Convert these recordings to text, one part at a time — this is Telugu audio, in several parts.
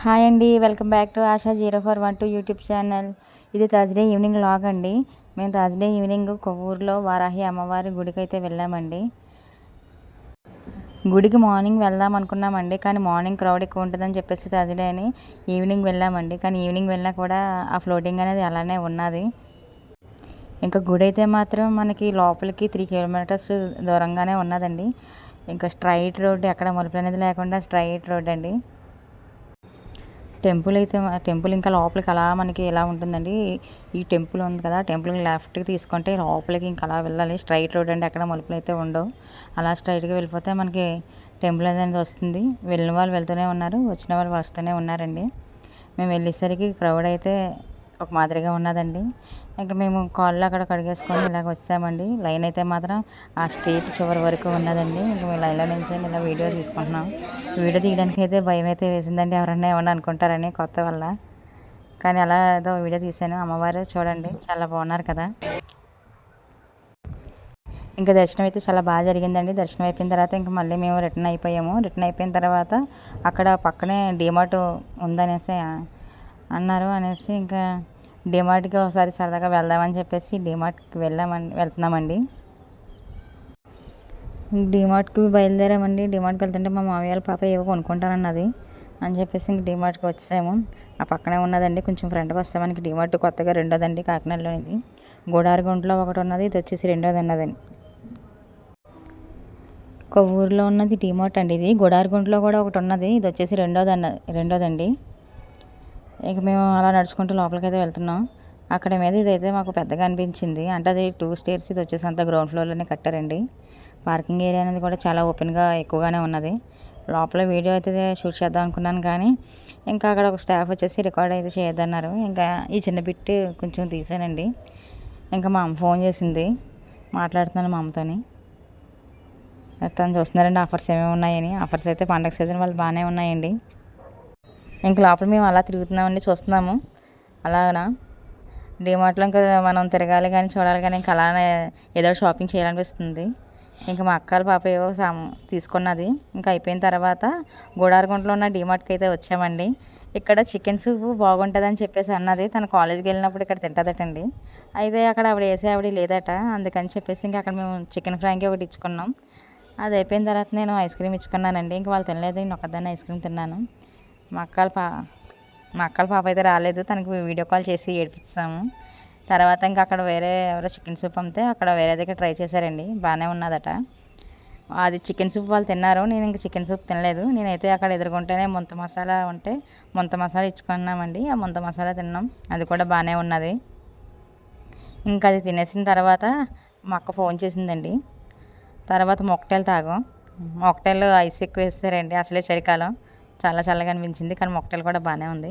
హాయ్ అండి welcome back to Asha zero four one two YouTube channel. ఇది థర్స్డే ఈవినింగ్ లాగ్ అండి. మేము థర్స్డే ఈవినింగ్ కొవ్వూరులో వారాహి అమ్మవారి గుడికి అయితే వెళ్ళామండి. గుడికి మార్నింగ్ వెళ్దాం అనుకున్నామండి కానీ మార్నింగ్ క్రౌడ్ ఎక్కువ ఉంటుందని చెప్పేసి థర్స్డే అని ఈవినింగ్ వెళ్ళామండి. కానీ ఈవినింగ్ వెళ్ళినా కూడా ఆ ఫ్లోటింగ్ అనేది అలానే ఉన్నది. ఇంకా గుడి అయితే మాత్రం మనకి లోపలికి త్రీ కిలోమీటర్స్ దూరంగానే ఉన్నదండి. ఇంకా స్ట్రైట్ రోడ్ ఎక్కడ మలుపు అనేది లేకుండా స్ట్రైట్ రోడ్ అండి. టెంపుల్ అయితే టెంపుల్ ఇంకా లోపలికి అలా మనకి ఎలా ఉంటుందండి? ఈ టెంపుల్ ఉంది కదా టెంపుల్ లెఫ్ట్కి తీసుకుంటే లోపలికి ఇంకా అలా వెళ్ళాలి. స్ట్రైట్ రోడ్ అండి ఎక్కడ మలుపులు అయితే ఉండవు. అలా స్ట్రైట్గా వెళ్ళిపోతే మనకి టెంపుల్ అనేది వస్తుంది. వెళ్ళిన వాళ్ళు వెళ్తూనే ఉన్నారు వచ్చిన వాళ్ళు వస్తూనే ఉన్నారండి. మేము వెళ్ళేసరికి క్రౌడ్ అయితే ఒక మాదిరిగా ఉన్నదండి. ఇంకా మేము కాళ్ళు అక్కడ కడిగేసుకొని ఇలాగ వచ్చామండి. లైన్ అయితే మాత్రం ఆ స్ట్రీట్ చివరి వరకు ఉన్నదండి. ఇంకా మేము లైన్లో నుంచి ఇలా వీడియో తీసుకుంటున్నాం. వీడియో తీయడానికి అయితే భయం అయితే వేసిందండి. ఎవరన్నా ఏమన్నా అనుకుంటారని కొత్త వల్ల కానీ అలా ఏదో వీడియో తీసాను అమ్మవారు చూడండి చాలా బాగున్నారు కదా. ఇంకా దర్శనం అయితే చాలా బాగా జరిగిందండి. దర్శనం అయిపోయిన తర్వాత ఇంకా మళ్ళీ మేము రిటర్న్ అయిపోయాము. రిటర్న్ అయిపోయిన తర్వాత అక్కడ పక్కనే డిమార్ట్ ఉందనేసి అన్నారు. అనేసి ఇంకా డిమార్ట్కి ఒకసారి సరదాగా వెళ్దామని చెప్పేసి డిమార్ట్కి వెళ్ళామండి వెళ్తున్నామండి. డిమార్ట్కి బయలుదేరామండి. డిమార్ట్కి వెళ్తుంటే మా మామయ్య పాప ఏవో కొనుక్కుంటానన్నది అని చెప్పేసి ఇంక డిమార్ట్కి వచ్చాము ఆ పక్కనే ఉన్నదండి కొంచెం ఫ్రంట్కి వస్తే మనకి డిమార్ట్ కొత్తగా రెండోదండి కాకినాడలో ఇది గోడారగుంటలో ఒకటి ఉన్నది ఇది వచ్చేసి రెండోది ఉన్నదండి ఊర్లో ఉన్నది డిమార్ట్ అండి ఇది. గోడారగుంటలో కూడా ఒకటి ఉన్నది ఇది వచ్చేసి రెండోది అన్న రెండోదండి. ఇక మేము అలా నడుచుకుంటూ లోపలికి అయితే వెళ్తున్నాం. అక్కడ మీద ఇదైతే మాకు పెద్దగా అనిపించింది. అంటే అది టూ స్టేర్స్ ఇది వచ్చేసి అంత గ్రౌండ్ ఫ్లోర్లోనే కట్టారండి. పార్కింగ్ ఏరియా అనేది కూడా చాలా ఓపెన్గా ఎక్కువగానే ఉన్నది. లోపల వీడియో అయితే షూట్ చేద్దాం అనుకున్నాను కానీ ఇంకా అక్కడ ఒక స్టాఫ్ వచ్చేసి రికార్డ్ అయితే చేయొద్దన్నారు. ఇంకా ఈ చిన్న బిట్ కొంచెం తీసానండి. ఇంకా మా అమ్మ ఫోన్ చేసింది. మాట్లాడుతున్నాను మా అమ్మతోని. తను చూస్తున్నారండి ఆఫర్స్ ఏమేమి ఉన్నాయని. ఆఫర్స్ అయితే పండగ సీజన్ వాళ్ళు బాగానే ఉన్నాయండి. ఇంక లోపల మేము అలా తిరుగుతున్నామండి చూస్తున్నాము. అలాగనా? డిమార్ట్లో ఇంకా మనం తిరగాలి కానీ చూడాలి కానీ ఇంకా అలానే ఏదో షాపింగ్ చేయాలనిపిస్తుంది. ఇంకా మా అక్కల పాప ఏవో సామ్ తీసుకున్నది. ఇంకా అయిపోయిన తర్వాత గోడారగుంటలో ఉన్న డిమార్ట్కి అయితే వచ్చామండి. ఇక్కడ చికెన్ సూప్ బాగుంటుందని చెప్పేసి అన్నది తన కాలేజ్కి వెళ్ళినప్పుడు ఇక్కడ తింటుందటండి. అయితే అక్కడ ఆవిడ వేసే ఆవిడ లేదట అందుకని చెప్పేసి ఇంకా అక్కడ మేము చికెన్ ఫ్రాంకి ఒకటి ఇచ్చుకున్నాం. అది అయిపోయిన తర్వాత నేను ఐస్ క్రీమ్ ఇచ్చుకున్నానండి. ఇంకా వాళ్ళు తినలేదు నేను ఒకదాన్ని ఐస్ క్రీమ్ తిన్నాను. మా అక్కల పా మా అక్కల పాప అయితే రాలేదు. తనకి వీడియో కాల్ చేసి ఏడిపించాము తర్వాత ఇంకా అక్కడ వేరే ఎవరో చికెన్ సూప్ అమ్మితే అక్కడ వేరే దగ్గర ట్రై చేశారండి. బాగానే ఉన్నదట. అది చికెన్ సూప్ వాళ్ళు తిన్నారు. నేను ఇంకా చికెన్ సూప్ తినలేదు. నేనైతే అక్కడ ఎదుర్కొంటేనే ముంత మసాలా ఉంటే ముంత మసాలా ఇచ్చుకున్నామండి. ఆ ముంత మసాలా తిన్నాం. అది కూడా బాగానే ఉన్నది. ఇంకా అది తినేసిన తర్వాత మా అక్క ఫోన్ చేసిందండి. తర్వాత మొక్కటైలు తాగాం. మొక్కటైలు ఐస్ ఎక్కువ వేస్తారండి అసలే చలికాలం. చాలా చల్లగా అనిపించింది. కానీ మొక్కలు కూడా బాగానే ఉంది.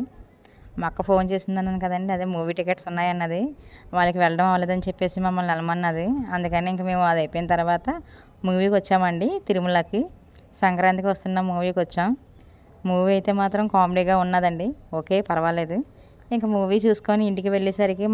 మా అక్క ఫోన్ చేసింది అన్నాను కదండి అదే మూవీ టికెట్స్ ఉన్నాయన్నది. వాళ్ళకి వెళ్ళడం అవ్వలేదని చెప్పేసి మమ్మల్ని వెళ్ళమన్నది అందుకని ఇంక మేము అది అయిపోయిన తర్వాత మూవీకి వచ్చామండి తిరుమలకి. సంక్రాంతికి వస్తున్న మూవీకి వచ్చాం. మూవీ అయితే మాత్రం కామెడీగా ఉన్నదండి. ఓకే పర్వాలేదు. ఇంకా మూవీ చూసుకొని ఇంటికి వెళ్ళేసరికి మా